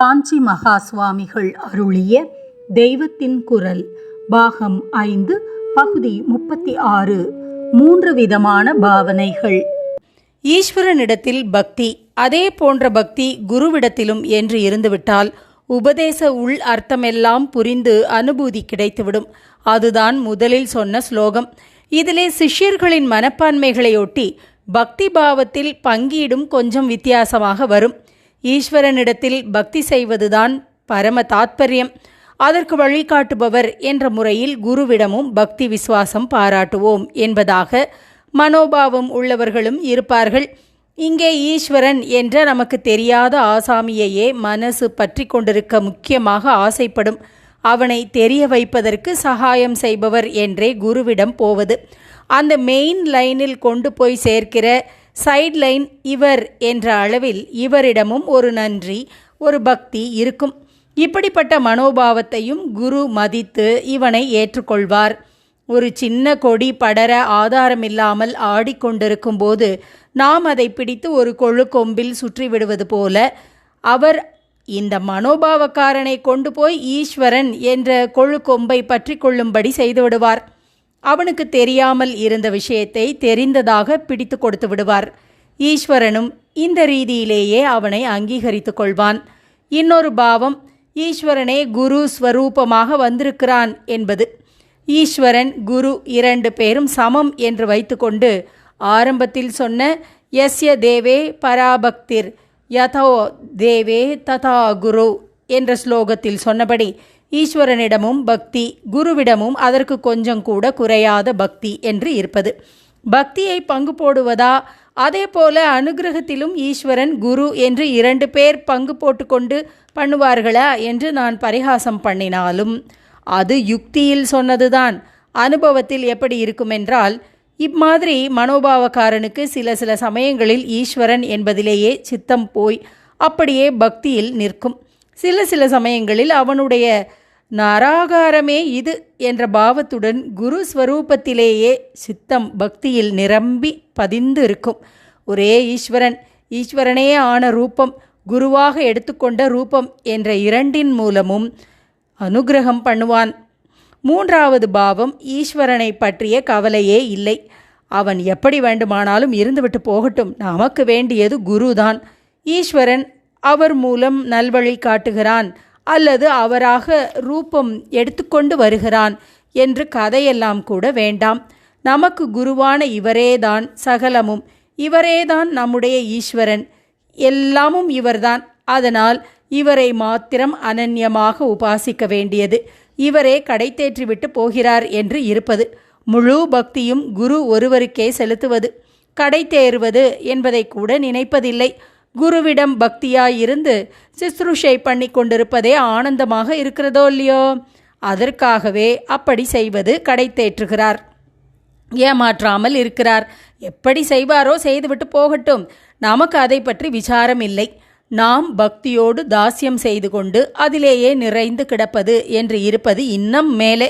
காஞ்சி மகா சுவாமிகள் அருளிய தெய்வத்தின் குரல் பாகம் ஐந்து பகுதி முப்பத்தி ஆறு மூன்று விதமான பாவனைகள். ஈஸ்வரனிடத்தில் பக்தி அதே போன்ற பக்தி குருவிடத்திலும் என்று இருந்துவிட்டால் உபதேச உள் அர்த்தமெல்லாம் புரிந்து அனுபூதி கிடைத்துவிடும். அதுதான் முதலில் சொன்ன ஸ்லோகம். இதிலே சிஷ்யர்களின் மனப்பான்மைகளையொட்டி பக்தி பாவத்தில் பங்கீடும் கொஞ்சம் வித்தியாசமாக வரும். ஈஸ்வரனிடத்தில் பக்தி செய்வதுதான் பரம தாத்பரியம். அதற்கு வழிகாட்டுபவர் என்ற முறையில் குருவிடமும் பக்தி விசுவாசம் பாராட்டுவோம் என்பதாக மனோபாவம் உள்ளவர்களும் இருப்பார்கள். இங்கே ஈஸ்வரன் என்ற நமக்கு தெரியாத ஆசாமியையே மனசு பற்றி கொண்டிருக்க முக்கியமாக ஆசைப்படும். அவனை தெரிய வைப்பதற்கு சகாயம் செய்பவர் என்றே குருவிடம் போவது. அந்த மெயின் லைனில் கொண்டு போய் சேர்க்கிற சைட்லைன் இவர் என்ற அளவில் இவரிடமும் ஒரு நன்றி ஒரு பக்தி இருக்கும். இப்படிப்பட்ட மனோபாவத்தையும் குரு மதித்து இவனை ஏற்றுக்கொள்வார். ஒரு சின்ன கொடி படர ஆதாரமில்லாமல் ஆடிக்கொண்டிருக்கும் போது நாம் அதை பிடித்து ஒரு கொழு கொம்பில் சுற்றி விடுவது போல அவர் இந்த மனோபாவக்காரனை கொண்டு போய் ஈஸ்வரன் என்ற கொழு கொம்பை பற்றி கொள்ளும்படி செய்துவிடுவார். அவனுக்கு தெரியாமல் இருந்த விஷயத்தை தெரிந்ததாக பிடித்து கொடுத்து விடுவார். ஈஸ்வரனும் இந்த ரீதியிலேயே அவனை அங்கீகரித்து கொள்வான். இன்னொரு பாவம் ஈஸ்வரனே குரு ஸ்வரூபமாக வந்திருக்கிறான் என்பது. ஈஸ்வரன் குரு இரண்டு பேரும் சமம் என்று வைத்துக்கொண்டு ஆரம்பத்தில் சொன்ன யஸ்ய தேவே பராபக்திர் யதோ தேவே ததா குரு என்ற ஸ்லோகத்தில் சொன்னபடி ஈஸ்வரனிடமும் பக்தி குருவிடமும் அதற்கு கொஞ்சம் கூட குறையாத பக்தி என்று இருப்பது. பக்தியை பங்கு போடுவதா? அதே போல அனுகிரகத்திலும் ஈஸ்வரன் குரு என்று இரண்டு பேர் பங்கு போட்டுக்கொண்டு பண்ணுவார்களா என்று நான் பரிகாசம் பண்ணினாலும் அது யுக்தியில் சொன்னதுதான். அனுபவத்தில் எப்படி இருக்குமென்றால் இம்மாதிரி மனோபாவக்காரனுக்கு சில சில சமயங்களில் ஈஸ்வரன் என்பதிலேயே சித்தம் போய் அப்படியே பக்தியில் நிற்கும். சில சில சமயங்களில் அவனுடைய நராகாரமே இது என்ற பாவத்துடன் குரு ஸ்வரூபத்திலேயே சித்தம் பக்தியில் நிரம்பி பதிந்து இருக்கும். ஒரே ஈஸ்வரன் ஈஸ்வரனே ஆன ரூபம் குருவாக எடுத்துக்கொண்ட ரூபம் என்ற இரண்டின் மூலமும் அனுகிரகம் பண்ணுவான். மூன்றாவது பாவம் ஈஸ்வரனை பற்றிய கவலையே இல்லை. அவன் எப்படி வேண்டுமானாலும் இருந்துவிட்டு போகட்டும். நமக்கு வேண்டியது குருதான். ஈஸ்வரன் அவர் மூலம் நல்வழி காட்டுகிறான். அல்லது அவராக ரூபம் எடுத்துக்கொண்டு வருகிறான் என்று கதையெல்லாம் கூட வேண்டாம். நமக்கு குருவான இவரேதான் சகலமும். இவரேதான் நம்முடைய ஈஸ்வரன். எல்லாமும் இவர்தான். அதனால் இவரை மாத்திரம் அனன்யமாக உபாசிக்க வேண்டியது. இவரே கடை தேற்றிவிட்டு போகிறார் என்று இருப்பது. முழு பக்தியும் குரு ஒருவருக்கே செலுத்துவது. கடை தேறுவது என்பதை கூட நினைப்பதில்லை. குருவிடம் பக்தியாயிருந்து சிஸ்ருஷை பண்ணி கொண்டிருப்பதே ஆனந்தமாக இருக்கிறதோ இல்லையோ? அதற்காகவே அப்படி செய்வது கடை தேற்றுகிறார் ஏமாற்றாமல் இருக்கிறார். எப்படி செய்வாரோ செய்துவிட்டு போகட்டும். நமக்கு அதை பற்றி விசாரம் இல்லை. நாம் பக்தியோடு தாஸ்யம் செய்து கொண்டு அதிலேயே நிறைந்து கிடப்பது என்று இருப்பது இன்னும் மேலே.